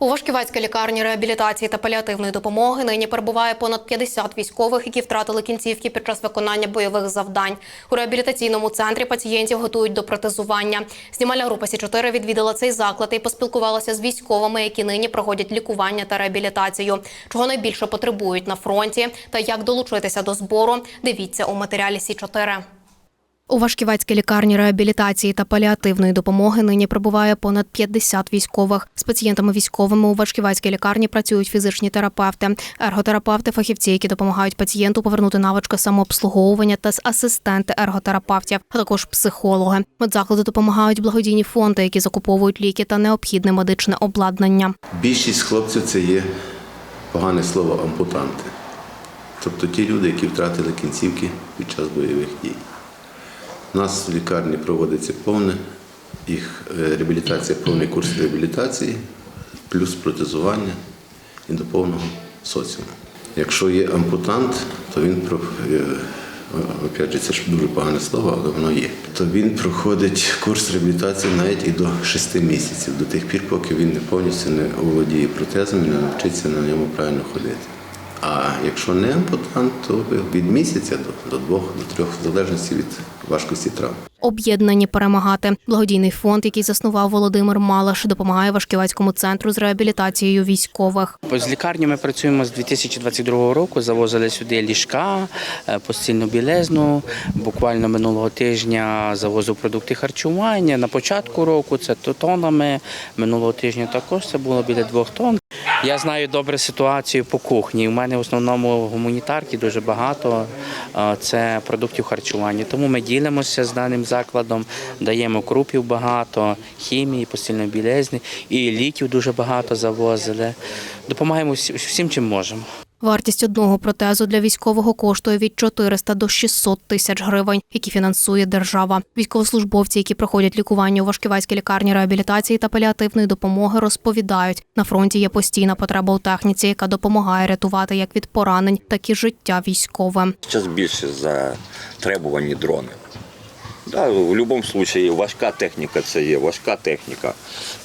У Вашківецькій лікарні реабілітації та паліативної допомоги нині перебуває понад 50 військових, які втратили кінцівки під час виконання бойових завдань. У реабілітаційному центрі пацієнтів готують до протезування. Знімальна група Сі 4 відвідала цей заклад і поспілкувалася з військовими, які нині проходять лікування та реабілітацію. Чого найбільше потребують на фронті та як долучитися до збору. Дивіться у матеріалі Сі 4 у Вашківецькій лікарні реабілітації та паліативної допомоги нині прибуває понад 50 військових. З пацієнтами військовими у Вашківецькій лікарні працюють фізичні терапевти, ерготерапевти, фахівці, які допомагають пацієнту повернути навички самообслуговування та асистенти ерготерапевтів, а також психологи. Медзаклади допомагають благодійні фонди, які закуповують ліки та необхідне медичне обладнання. Більшість хлопців це є погане слово ампутанти. Тобто ті люди, які втратили кінцівки під час бойових дій. У нас в лікарні проводиться повне їх е, реабілітація, повний курс реабілітації, плюс протезування і до повного соціуму. Якщо є ампутант, то він е, опять це ж дуже погане слово, але воно є. То він проходить курс реабілітації навіть і до 6 місяців, до тих пір, поки він не повністю не оволодіє протезом і не навчиться на ньому правильно ходити. А якщо не ампутант, то від місяця до, до двох, до трьох, в залежності від важкості травм. Об'єднані перемагати. Благодійний фонд, який заснував Володимир Малаш, допомагає Вашківецькому центру з реабілітацією військових. З лікарні ми працюємо з 2022 року. Завозили сюди ліжка, е, постільну білизну. Буквально минулого тижня завозив продукти харчування. На початку року це то тонами. Минулого тижня також це було біля двох тонн. Я знаю добре ситуацію по кухні. У мене в основному гуманітарки дуже багато. Це продуктів харчування. Тому ми ділимося з даним закладом, даємо крупів багато, хімії, постільної білизни і ліків дуже багато завозили. Допомагаємо всім, чим можемо. Вартість одного протезу для військового коштує від 400 до 600 тисяч гривень, які фінансує держава. Військовослужбовці, які проходять лікування у Вашківецькій лікарні реабілітації та паліативної допомоги, розповідають, на фронті є постійна потреба у техніці, яка допомагає рятувати як від поранень, так і життя військовим. Зараз більше затребувані дрони. Да, в будь-якому випадку важка техніка це є важка техніка.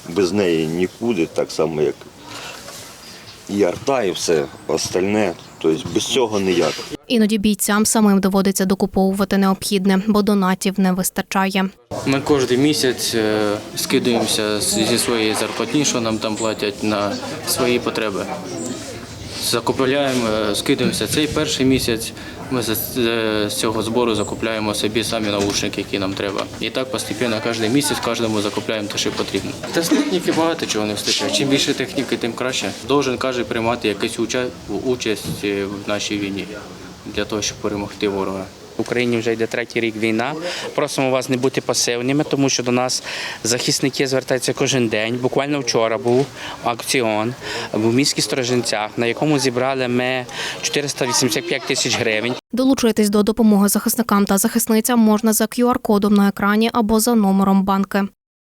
Без неї нікуди, так само як і арта, і все остальне. Тобто без цього ніяк. Іноді бійцям самим доводиться докуповувати необхідне, бо донатів не вистачає. Ми кожен місяць е, скидуємося зі своєї зарплатні, що нам там платять на свої потреби. Закупляємо, скидаємося цей перший місяць. Ми з з цього збору закупляємо собі самі наушники, які нам треба. І так постійно кожен місяць кожному закупляємо те, що потрібно. Та з техніки багато чого не вистачає. Чим більше техніки, тим краще. Должен кожен приймати якусь участь е, в нашій війні для того, щоб перемогти ворога. В Україні вже йде третій рік війна. Просимо вас не бути пасивними, тому що до нас захисники звертаються кожен день. Буквально вчора був акціон в міській Сторожинцях, на якому зібрали ми 485 тисяч гривень. Долучитись до допомоги захисникам та захисницям можна за QR-кодом на екрані або за номером банки.